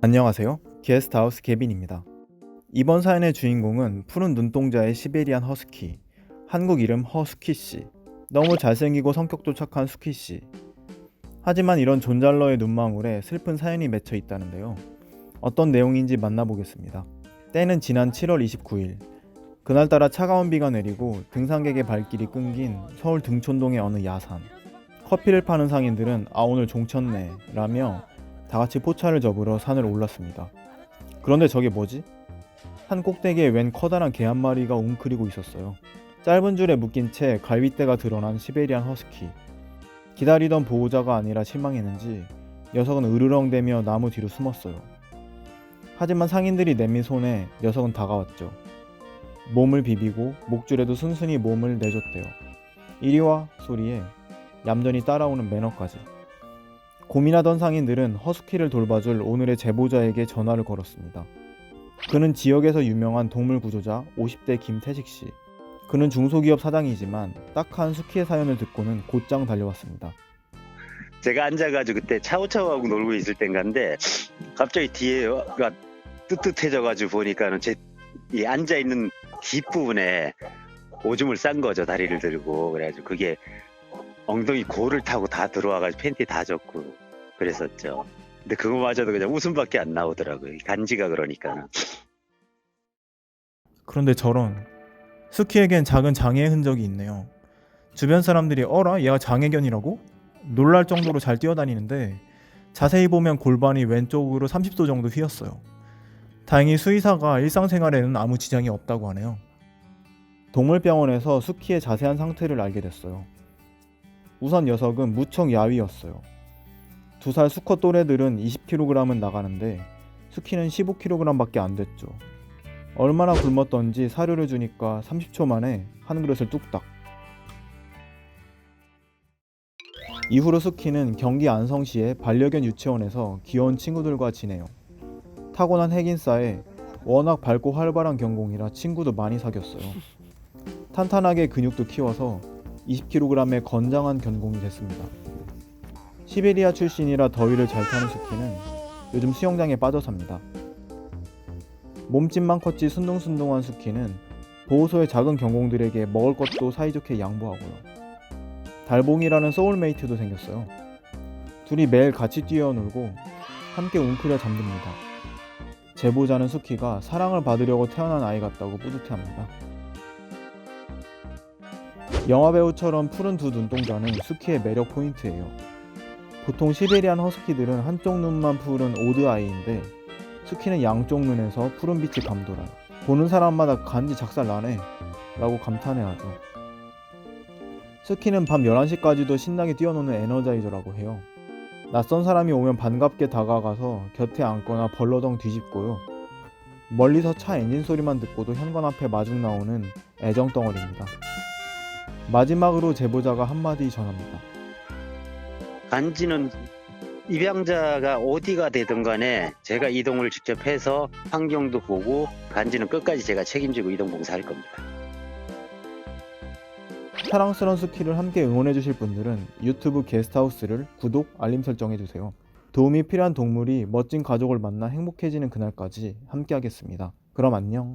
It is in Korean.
안녕하세요. 게스트하우스 개빈입니다. 이번 사연의 주인공은 푸른 눈동자의 시베리안 허스키, 한국 이름 허스키 씨. 너무 잘생기고 성격도 착한 스키 씨. 하지만 이런 존잘러의 눈망울에 슬픈 사연이 맺혀 있다는데요. 어떤 내용인지 만나보겠습니다. 때는 지난 7월 29일. 그날따라 차가운 비가 내리고 등산객의 발길이 끊긴 서울 등촌동의 어느 야산. 커피를 파는 상인들은 아 오늘 종쳤네 라며 다 같이 포차를 접으러 산을 올랐습니다. 그런데 저게 뭐지? 산 꼭대기에 웬 커다란 개 한 마리가 웅크리고 있었어요. 짧은 줄에 묶인 채 갈빗대가 드러난 시베리안 허스키. 기다리던 보호자가 아니라 실망했는지 녀석은 으르렁대며 나무 뒤로 숨었어요. 하지만 상인들이 내민 손에 녀석은 다가왔죠. 몸을 비비고 목줄에도 순순히 몸을 내줬대요. 이리와 소리에 얌전히 따라오는 매너까지. 고민하던 상인들은 허스키를 돌봐줄 오늘의 제보자에게 전화를 걸었습니다. 그는 지역에서 유명한 동물 구조자 50대 김태식 씨. 그는 중소기업 사장이지만 딱한 스키의 사연을 듣고는 곧장 달려왔습니다. 제가 앉아가지고 그때 차오차오하고 놀고 있을 땐가인데 갑자기 뒤에가 뜨뜻해져가지고 보니까는 제 이 앉아 있는 뒷부분에 오줌을 싼 거죠 다리를 들고 그래가지고 그게 엉덩이 골을 타고 다 들어와가지고 팬티 다 젖고 그랬었죠. 근데 그거마저도 그냥 웃음밖에 안 나오더라고요. 이 간지가 그러니까. 그런데 저런 스키에겐 작은 장애의 흔적이 있네요. 주변 사람들이 어라 얘가 장애견이라고? 놀랄 정도로 잘 뛰어다니는데 자세히 보면 골반이 왼쪽으로 30도 정도 휘었어요. 다행히 수의사가 일상생활에는 아무 지장이 없다고 하네요. 동물병원에서 스키의 자세한 상태를 알게 됐어요. 우선 녀석은 무척 야위였어요. 두 살 수컷 또래들은 20kg은 나가는데 스키는 15kg밖에 안 됐죠. 얼마나 굶었던지 사료를 주니까 30초 만에 한 그릇을 뚝딱. 이후로 스키는 경기 안성시의 반려견 유치원에서 귀여운 친구들과 지내요. 타고난 핵인싸에 워낙 밝고 활발한 경공이라 친구도 많이 사귀었어요. 탄탄하게 근육도 키워서 20kg의 건장한 견공이 됐습니다. 시베리아 출신이라 더위를 잘 타는 스키는 요즘 수영장에 빠져 삽니다. 몸집만 컸지 순둥순둥한 스키는 보호소의 작은 경공들에게 먹을 것도 사이좋게 양보하고요. 달봉이라는 소울메이트도 생겼어요. 둘이 매일 같이 뛰어놀고 함께 웅크려 잠듭니다. 제보자는 스키가 사랑을 받으려고 태어난 아이 같다고 뿌듯해합니다. 영화 배우처럼 푸른 두 눈동자는 스키의 매력 포인트예요. 보통 시베리안 허스키들은 한쪽 눈만 푸른 오드 아이인데 스키는 양쪽 눈에서 푸른 빛이 감돌아요. 보는 사람마다 간지 작살 나네 라고 감탄해하죠. 스키는 밤 11시까지도 신나게 뛰어노는 에너자이저라고 해요. 낯선 사람이 오면 반갑게 다가가서 곁에 앉거나 벌러덩 뒤집고요. 멀리서 차 엔진 소리만 듣고도 현관 앞에 마중 나오는 애정덩어리입니다. 마지막으로 제보자가 한마디 전합니다. 간지는 입양자가 어디가 되든 간에 제가 이동을 직접 해서 환경도 보고 간지는 끝까지 제가 책임지고 이동 봉사할 겁니다. 사랑스러운 스키를 함께 응원해 주실 분들은 유튜브 게스트하우스를 구독, 알림 설정해 주세요. 도움이 필요한 동물이 멋진 가족을 만나 행복해지는 그날까지 함께 하겠습니다. 그럼 안녕.